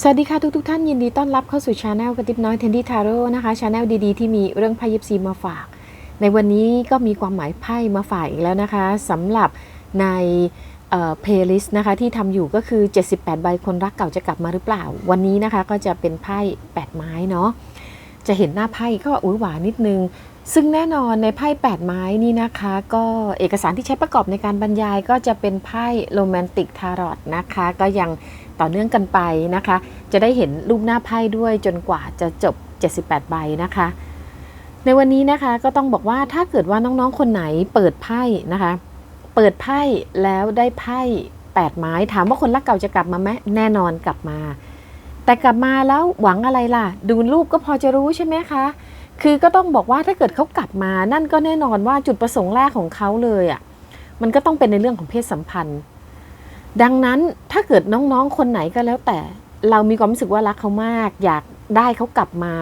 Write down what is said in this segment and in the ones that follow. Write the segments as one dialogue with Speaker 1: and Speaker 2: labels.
Speaker 1: สวัสดีค่ะทุกทท่านยินดีต้อนรับเข้าสู่ช anel กระติบน้อยเทนดี้ทาโร่นะคะช anel ดีๆ ที่มีเรื่องไพ่ยิปซีมาฝาก ในวันนี้ก็มีความหมายไพ่มาฝากอีกแล้วนะคะสำหรับในเพลย์ลิสต์นะคะที่ทำอยู่ก็คือ 78 ใบคนรักเก่าจะกลับมาหรือเปล่า วันนี้นะคะก็จะเป็นไพ่ 8 ไม้เนาะจะเห็นหน้าไพ่ก็อุ้ยหวานนิดนึง ซึ่งแน่นอนในไพ่ 8 ไม้นี่นะคะ ก็เอกสารที่ใช้ประกอบในการบรรยายก็จะเป็นไพ่โรแมนติกทารอตนะคะก็ยัง ต่อเนื่องกันไปนะคะ จะได้เห็นรูปหน้าไพ่ด้วยจนกว่าจะจบ 78 ใบนะคะ ในวันนี้นะคะก็ต้องบอกว่าถ้าเกิดว่าน้องๆคนไหนเปิดไพ่นะคะ เปิดไพ่แล้วได้ไพ่8ไม้ถามว่าคนรักเก่าจะกลับมาไหมแน่นอนกลับมา แต่กลับมาแล้วหวังอะไรล่ะ ดูรูปก็พอจะรู้ใช่ไหมคะคือก็ต้องบอกว่าถ้าเกิดเขากลับมานั่นก็แน่นอนว่าจุดประสงค์แรกของเขาเลยอะ่ะมันก็ต้องเป็นในเรื่องของเพศสัมพันธ์ ดังนั้นถ้าเกิดน้องๆ คนไหนก็แล้วแต่ เรามีความรู้สึกว่ารักเขามาก อยากได้เขากลับมา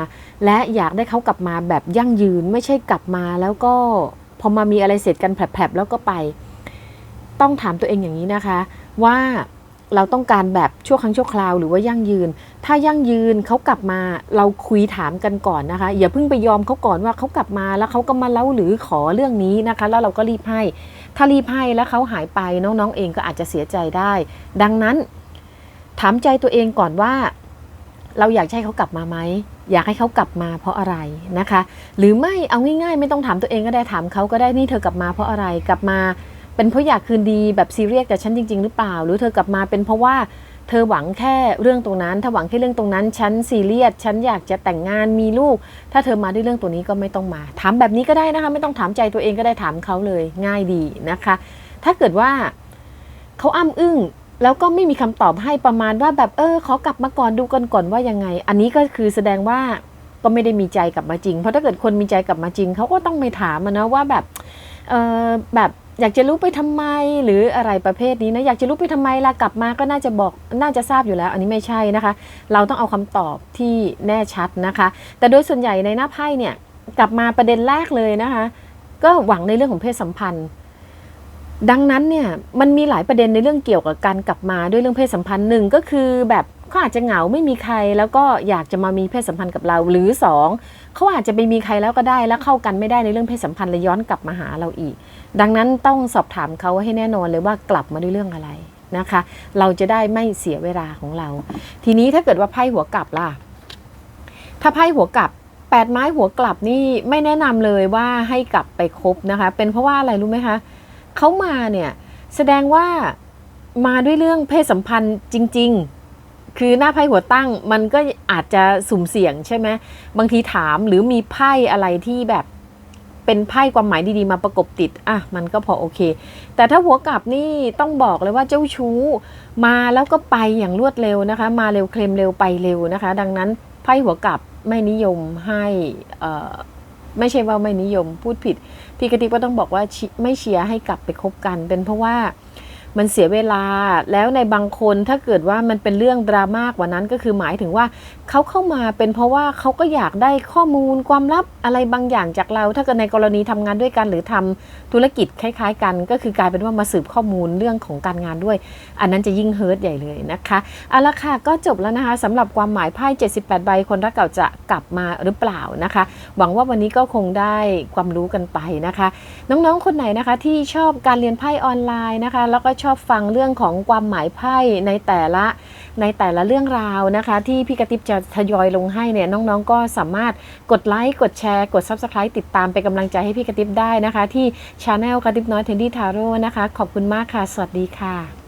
Speaker 1: และอยากได้เขากลับมาแบบยั่งยืนไม่ใช่กลับมาแล้วก็พอมามีอะไรเสร็จกันแผลบๆแล้วก็ไป ต้องถามตัวเองอย่างนี้นะคะ ว่า เราต้องการแบบชั่วครั้งชั่วคราวหรือว่ายั่งยืน ถ้ายั่งยืนเขากลับมาเราคุยถามกันก่อนนะคะ อย่าเพิ่งไปยอมเขาก่อนว่าเขากลับมาแล้วเขาก็มาเล่าหรือขอเรื่องนี้นะคะ แล้วเราก็รีบให้ ถ้ารีบให้แล้วเขาหายไปน้องๆเองก็อาจจะเสียใจได้ ดังนั้น ถามใจตัวเองก่อนว่า เราอยากให้เขากลับมาไหมอยากให้เขากลับมาเพราะอะไรนะคะ หรือไม่เอาง่ายๆ ไม่ต้องถามตัวเองก็ได้ถามเขาก็ได้นี่เธอกลับมาเพราะอะไรกลับมา เป็นเพราะอยากคืนดีแบบซีเรียสกับฉันจริง ๆ หรือเปล่า หรือเธอกลับมาเป็นเพราะว่าเธอหวังแค่เรื่องตรงนั้น ถ้าหวังแค่เรื่องตรงนั้น ฉันซีเรียส ฉันอยากจะแต่งงานมีลูก ถ้าเธอมาด้วยเรื่องตัวนี้ก็ไม่ต้องมา ถามแบบนี้ก็ได้นะคะ ไม่ต้องถามใจตัวเองก็ได้ถามเขาเลย ง่ายดีนะคะ ถ้าเกิดว่าเขาอ้ำอึ้งแล้วก็ไม่มีคำตอบให้ประมาณว่าแบบเออขอกลับมาก่อนดูกันก่อนว่ายังไง อันนี้ก็คือแสดงว่าก็ไม่ได้มีใจกลับมาจริง เพราะถ้าเกิดคนมีใจกลับมาจริงเขาก็ต้องไปถามนะว่าแบบเออแบบ อยากจะรู้ไปทำไมหรืออะไรประเภทนี้นะอยากจะรู้ไปทำไมล่ะกลับมาก็น่าจะบอกน่าจะทราบอยู่แล้ว อันนี้ไม่ใช่นะคะ เราต้องเอาคำตอบที่แน่ชัดนะคะ แต่โดยส่วนใหญ่ในหน้าไพ่เนี่ยกลับมาประเด็นแรกเลยนะคะ ก็หวังในเรื่องของเพศสัมพันธ์ ดังนั้นเนี่ยมันมีหลายประเด็นในเรื่องเกี่ยวกับการกลับมาด้วยเรื่องเพศสัมพันธ์หนึ่งก็คือแบบเขาอาจจะเหงาไม่มีใครแล้วก็อยากจะมามีเพศสัมพันธ์กับเราหรือสองเขาอาจจะไปมีใครแล้วก็ได้แล้วเข้ากันไม่ได้ในเรื่องเพศสัมพันธ์เลยย้อนกลับมาหาเราอีก ดังนั้นต้องสอบถามเขาให้แน่นอนเลยว่ากลับมาด้วยเรื่องอะไรนะคะ เราจะได้ไม่เสียเวลาของเรา ทีนี้ถ้าเกิดว่าไพ่หัวกลับล่ะ ถ้าไพ่หัวกลับแปดไม้หัวกลับนี่ไม่แนะนำเลยว่าให้กลับไปคบนะคะ เป็นเพราะว่าอะไรรู้ไหมคะเขามาเนี่ยแสดงว่ามาด้วยเรื่องเพศสัมพันธ์จริง ๆ คือหน้าไพ่หัวตั้งมันก็อาจจะสุ่มเสี่ยงใช่ไหมบางทีถามหรือมีไพ่อะไรที่แบบ เป็นไพ่ความหมายดีๆมาประกบติด อะ มันก็พอโอเค แต่ถ้าหัวกลับนี่ต้องบอกเลยว่าเจ้าชู้ มาแล้วก็ไปอย่างรวดเร็วนะคะ มาเร็วเคลมเร็วไปเร็วนะคะ ดังนั้นไพ่หัวกลับไม่นิยมให้เอ่อไม่ใช่ว่าไม่นิยมพูดผิดพี่กติกก็ต้องบอกว่าไม่เชียร์ให้กลับไปคบกัน เป็นเพราะว่า มันเสียเวลาแล้วในบางคนถ้าเกิดว่ามันเป็นเรื่องดราม่ากว่านั้นก็คือหมายถึงว่าเขาเข้ามาเป็นเพราะว่าเขาก็อยากได้ข้อมูลความลับอะไรบางอย่างจากเรา ถ้าเกิดในกรณีทำงานด้วยกัน หรือทำธุรกิจคล้าย ๆ กัน ก็คือกลายเป็นว่ามาสืบข้อมูลเรื่องของการงานด้วย อันนั้นจะยิ่งเฮิร์ตใหญ่เลยนะคะเอาละค่ะก็จบแล้วนะคะสำหรับความหมายไพ่78 ใบคนรักเก่าจะกลับมาหรือเปล่านะคะ หวังว่าวันนี้ก็คงได้ความรู้กันไปนะคะ น้องๆคนไหนนะคะที่ชอบการเรียนไพ่ออนไลน์นะคะ แล้วก็ชอบฟังเรื่องของความหมายไพ่ในแต่ละในแต่ละเรื่องราวนะคะ ที่พี่กระติบจะทยอยลงให้เนี่ยน้องๆ ก็สามารถกดไลค์กดแชร์กด Subscribe ติดตามเป็นกำลังใจให้พี่กระติบได้นะคะ ที่ช anel กระติบน้อยเทนดี้ทาโร่นะคะ ขอบคุณมากค่ะ สวัสดีค่ะ